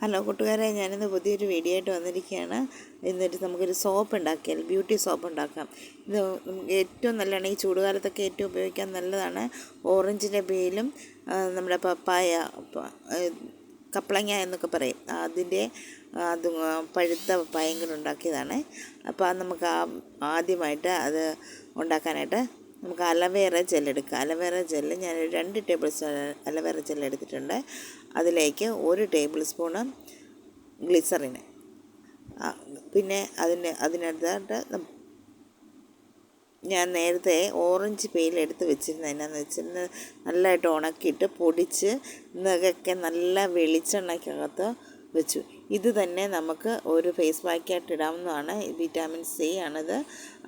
Hello കൂട്ടുകാരെ ഞാനിന്ന് പുതിയൊരു വീഡിയോ ആയിട്ട് വന്നിരിക്കുകയാണ്. എന്നിട്ട് നമുക്കൊരു സോപ്പ് ഉണ്ടാക്കിയാൽ ബ്യൂട്ടി സോപ്പ് ഉണ്ടാക്കാം. ഇത് നമുക്ക് ഏറ്റവും നല്ലതാണ് ഈ ചൂടുകാലത്തൊക്കെ ഏറ്റവും ഉപയോഗിക്കാൻ നല്ലതാണ്. ഓറഞ്ചിന്റെ പേലും നമ്മുടെ പപ്പായ കപ്പളങ്ങ എന്നൊക്കെ പറയും. അതിന്റെ അത് പഴുത്ത പപ്പായം ഉണ്ടാക്കിയതാണ്. അപ്പോൾ നമുക്ക് ആദ്യമായിട്ട് അത് ഉണ്ടാക്കാനായിട്ട് നമുക്ക് അലവേറ ജെല്ലെടുക്കാം. അലവേറ ജെല്ല് ഞാൻ രണ്ട് ടേബിൾ സ്പൂൺ അലവേറ ജെല്ല് എടുത്തിട്ടുണ്ട്. അതിലേക്ക് ഒരു ടേബിൾ സ്പൂണ് ഗ്ലിസറിന് പിന്നെ അതിന് അതിനടുത്തായിട്ട് ഞാൻ നേരത്തെ ഓറഞ്ച് പെയിൽ എടുത്ത് വെച്ചിരുന്നത് എന്നാന്ന് വെച്ചിരുന്നത് നല്ലതായിട്ട് ഉണക്കിയിട്ട് പൊടിച്ച് ഇതൊക്കെ നല്ല വെളിച്ചെണ്ണയ്ക്കകത്ത് വെച്ചു. ഇത് തന്നെ നമുക്ക് ഒരു ഫേസ് പാക്കായിട്ട് ഇടാവുന്നതാണ്. വിറ്റാമിൻ സി ആണത്.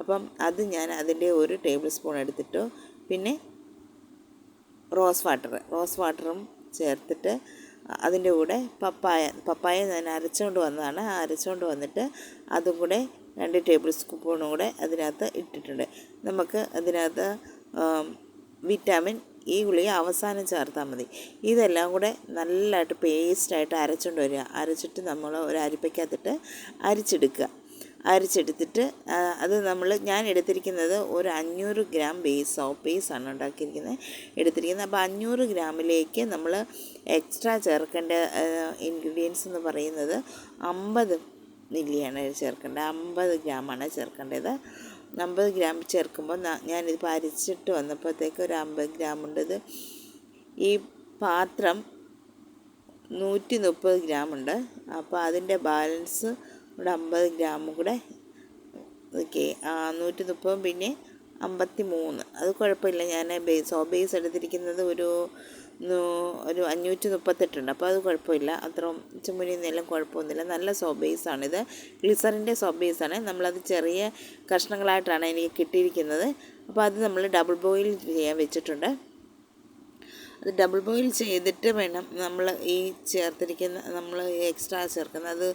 അപ്പം അത് ഞാൻ അതിന്റെ ഒരു ടേബിൾ സ്പൂൺ എടുത്തിട്ടു. പിന്നെ റോസ് വാട്ടർ റോസ് വാട്ടറും ചേർത്തിട്ട് അതിന്റെ കൂടെ പപ്പായ പപ്പായ ഞാൻ അരച്ചുകൊണ്ട് വന്നതാണ്. അരച്ചുകൊണ്ട് വന്നിട്ട് അതും കൂടെ രണ്ട് ടേബിൾ സ്പൂണും കൂടെ അതിനകത്ത് ഇട്ടിട്ടുണ്ട്. നമുക്ക് അതിനകത്ത് വിറ്റാമിൻ ഈ ഗുളിക അവസാനം ചേർത്താൽ മതി. ഇതെല്ലാം കൂടെ നല്ലതായിട്ട് പേസ്റ്റായിട്ട് അരച്ചുകൊണ്ട് വരിക. അരച്ചിട്ട് നമ്മൾ ഒരു അരിപ്പയ്ക്കകത്തിട്ട് അരിച്ചെടുക്കുക. അരച്ചെടുത്തിട്ട് അത് നമ്മൾ ഞാൻ എടുത്തിരിക്കുന്നത് ഒരു അഞ്ഞൂറ് ഗ്രാം ബേസ് സോപ്പ് ബേസാണ് ഉണ്ടാക്കിയിരിക്കുന്നത്. എടുത്തിരിക്കുന്നത് അപ്പോൾ അഞ്ഞൂറ് ഗ്രാമിലേക്ക് നമ്മൾ എക്സ്ട്രാ ചേർക്കേണ്ട ഇൻഗ്രീഡിയൻസ് എന്ന് പറയുന്നത് അമ്പത് മില്ലിയാണ് ചേർക്കേണ്ടത്. അമ്പത് ഗ്രാമാണ് ചേർക്കേണ്ടത്. അമ്പത് ഗ്രാം ചേർക്കുമ്പോൾ ഞാനിത് അരിച്ചിട്ട് വന്നപ്പോഴത്തേക്ക് ഒരു അമ്പത് ഗ്രാം ഉണ്ട്. ഇത് ഈ പാത്രം നൂറ്റി മുപ്പത് ഗ്രാം ഉണ്ട്. അപ്പോൾ അതിന്റെ ബാലൻസ് ഇവിടെ അമ്പത് ഗ്രാമും കൂടെ ഓക്കെ നൂറ്റി മുപ്പതും പിന്നെ അമ്പത്തി മൂന്ന്. അത് കുഴപ്പമില്ല. ഞാൻ ബേസ് ഓ ബേസ് എടുത്തിരിക്കുന്നത് ഒരു ഒരു അഞ്ഞൂറ്റി മുപ്പത്തെട്ടുണ്ട് അപ്പോൾ അത് കുഴപ്പമില്ല. അത്ര ചുമരി നിന്നെല്ലാം കുഴപ്പമൊന്നുമില്ല. നല്ല സോബേസാണിത് ഗ്ലിസറിന്റെ സോബേസാണ് നമ്മളത് ചെറിയ കഷ്ണങ്ങളായിട്ടാണ് എനിക്ക് കിട്ടിയിരിക്കുന്നത്. അപ്പോൾ അത് നമ്മൾ ഡബിൾ ബോയിൽ ചെയ്യാൻ വെച്ചിട്ടുണ്ട്. അത് ഡബിൾ ബോയിൽ ചെയ്തിട്ട് വേണം നമ്മൾ ഈ ചേർത്തിരിക്കുന്ന നമ്മൾ എക്സ്ട്രാ ചേർക്കുന്ന അത്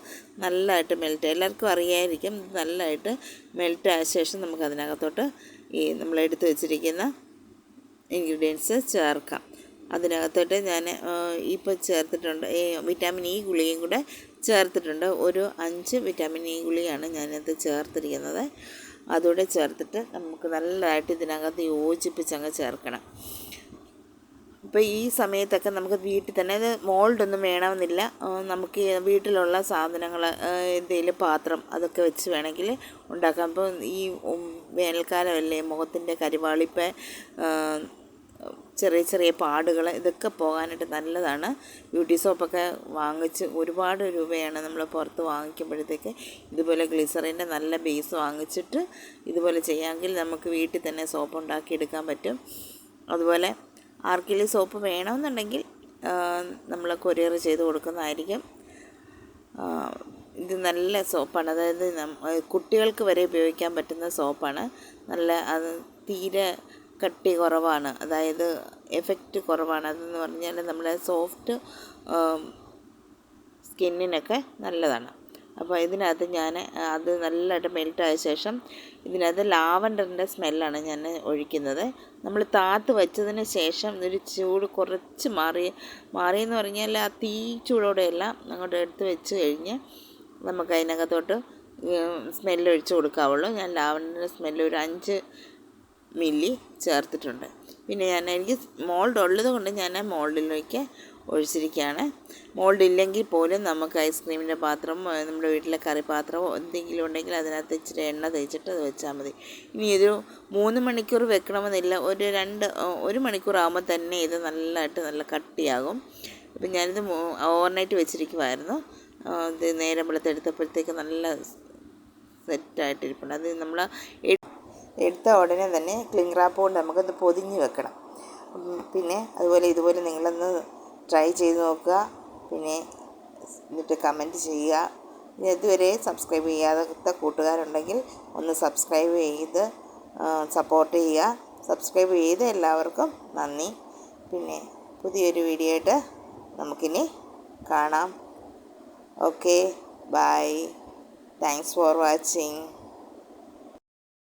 നല്ലതായിട്ട് മെൽറ്റ് എല്ലാവർക്കും അറിയായിരിക്കും. നല്ലതായിട്ട് മെൽറ്റ് ആയ ശേഷം നമുക്ക് അതിനകത്തോട്ട് ഈ നമ്മൾ എടുത്ത് വെച്ചിരിക്കുന്ന ഇൻഗ്രീഡിയൻസ് ചേർക്കാം. അതിനകത്തോട്ട് ഞാൻ ഇപ്പോൾ ചേർത്തിട്ടുണ്ട്. ഈ വിറ്റാമിൻ ഇ ഗുളികയും കൂടെ ചേർത്തിട്ടുണ്ട്. ഒരു അഞ്ച് വിറ്റാമിൻ ഇ ഗുളികയാണ് ഞാനത് ചേർത്തിരിക്കുന്നത്. അതുകൂടെ ചേർത്തിട്ട് നമുക്ക് നല്ലതായിട്ട് ഇതിനകത്ത് യോജിപ്പിച്ചങ്ങ് ചേർക്കണം. ഇപ്പോൾ ഈ സമയത്തൊക്കെ നമുക്ക് വീട്ടിൽ തന്നെ ഇത് മോൾഡൊന്നും വേണമെന്നില്ല. നമുക്ക് വീട്ടിലുള്ള സാധനങ്ങൾ എന്തെങ്കിലും പാത്രം അതൊക്കെ വെച്ച് വേണമെങ്കിൽ ഉണ്ടാക്കാം. അപ്പോൾ ഈ വേനൽക്കാലമല്ലേ മുഖത്തിന്റെ കരിവാളിപ്പ ചെറിയ ചെറിയ പാടുകൾ ഇതൊക്കെ പോകാനായിട്ട് നല്ലതാണ്. ബ്യൂട്ടി സോപ്പൊക്കെ വാങ്ങിച്ച് ഒരുപാട് രൂപയാണ് നമ്മൾ പുറത്ത് വാങ്ങിക്കുമ്പോഴത്തേക്ക്. ഇതുപോലെ ഗ്ലിസറിന്റെ നല്ല ബേസ് വാങ്ങിച്ചിട്ട് ഇതുപോലെ ചെയ്യാമെങ്കിൽ നമുക്ക് വീട്ടിൽ തന്നെ സോപ്പ് ഉണ്ടാക്കിയെടുക്കാൻ പറ്റും. അതുപോലെ ആർക്കെങ്കിലും സോപ്പ് വേണമെന്നുണ്ടെങ്കിൽ നമ്മൾ കൊറിയർ ചെയ്ത് കൊടുക്കുന്നതായിരിക്കും. ഇത് നല്ല സോപ്പാണ്. അതായത് കുട്ടികൾക്ക് വരെ ഉപയോഗിക്കാൻ പറ്റുന്ന സോപ്പാണ്. നല്ല അത് തീരെ കട്ടി കുറവാണ്. അതായത് എഫക്റ്റ് കുറവാണ്. അതെന്ന് പറഞ്ഞാൽ നമ്മുടെ സോഫ്റ്റ് സ്കിന്നിനൊക്കെ നല്ലതാണ്. അപ്പോൾ ഇതിനകത്ത് ഞാൻ അത് നല്ലതായിട്ട് മെൽറ്റായ ശേഷം ഇതിനകത്ത് ലാവൻഡറിന്റെ സ്മെല്ലാണ് ഞാൻ ഒഴിക്കുന്നത്. നമ്മൾ താത്ത് വെച്ചതിന് ശേഷം ഒരു ചൂട് കുറച്ച് മാറി മാറിയെന്ന് പറഞ്ഞാൽ ആ തീ ചൂടോടെയല്ല അങ്ങോട്ട് എടുത്ത് വെച്ച് കഴിഞ്ഞ് നമുക്ക് അതിനകത്തോട്ട് സ്മെല്ല് ഒഴിച്ച് കൊടുക്കാവുള്ളൂ. ഞാൻ ലാവൻഡറിന്റെ സ്മെല്ല് ഒരു അഞ്ച് മില്ലി ചേർത്തിട്ടുണ്ട്. പിന്നെ ഞാൻ എനിക്ക് മോൾഡ് ഉള്ളത് കൊണ്ട് ഞാൻ മോൾഡിലേക്ക് ഒഴിച്ചിരിക്കുകയാണ്. മോൾഡ് ഇല്ലെങ്കിൽ പോലും നമുക്ക് ഐസ്ക്രീമിന്റെ പാത്രം നമ്മുടെ വീട്ടിലെ കറിപാത്രമോ എന്തെങ്കിലും ഉണ്ടെങ്കിൽ അതിനകത്ത് ഇച്ചിരി എണ്ണ തേച്ചിട്ട് അത് വെച്ചാൽ മതി. ഇനി ഒരു മൂന്ന് മണിക്കൂർ വെക്കണമെന്നില്ല. ഒരു രണ്ട് ഒരു മണിക്കൂർ ആകുമ്പോൾ തന്നെ ഇത് നല്ലതായിട്ട് നല്ല കട്ടിയാകും. അപ്പം ഞാനിത് ഓവർനൈറ്റ് വെച്ചിരിക്കുമായിരുന്നു ഇത് നേരം വെളുത്തെടുത്തപ്പോഴത്തേക്ക് നല്ല സെറ്റായിട്ടിരിപ്പുണ്ട് അത് നമ്മൾ എടുത്ത ഉടനെ തന്നെ ക്ലിംഗ് റാപ്പ് കൊണ്ട് നമുക്കത് പൊതിഞ്ഞ് വെക്കണം. പിന്നെ അതുപോലെ ഇതുപോലെ നിങ്ങളൊന്ന് ട്രൈ ചെയ്ത് നോക്കുക. പിന്നെ എന്നിട്ട് കമന്റ് ചെയ്യുക. ഇതുവരെ സബ്സ്ക്രൈബ് ചെയ്യാത്ത കൂട്ടുകാരുണ്ടെങ്കിൽ ഒന്ന് സബ്സ്ക്രൈബ് ചെയ്ത് സപ്പോർട്ട് ചെയ്യുക. സബ്സ്ക്രൈബ് ചെയ്ത് എല്ലാവർക്കും നന്ദി. പിന്നെ പുതിയൊരു വീഡിയോ ആയിട്ട് നമുക്കിനി കാണാം. Okay bye thanks for watching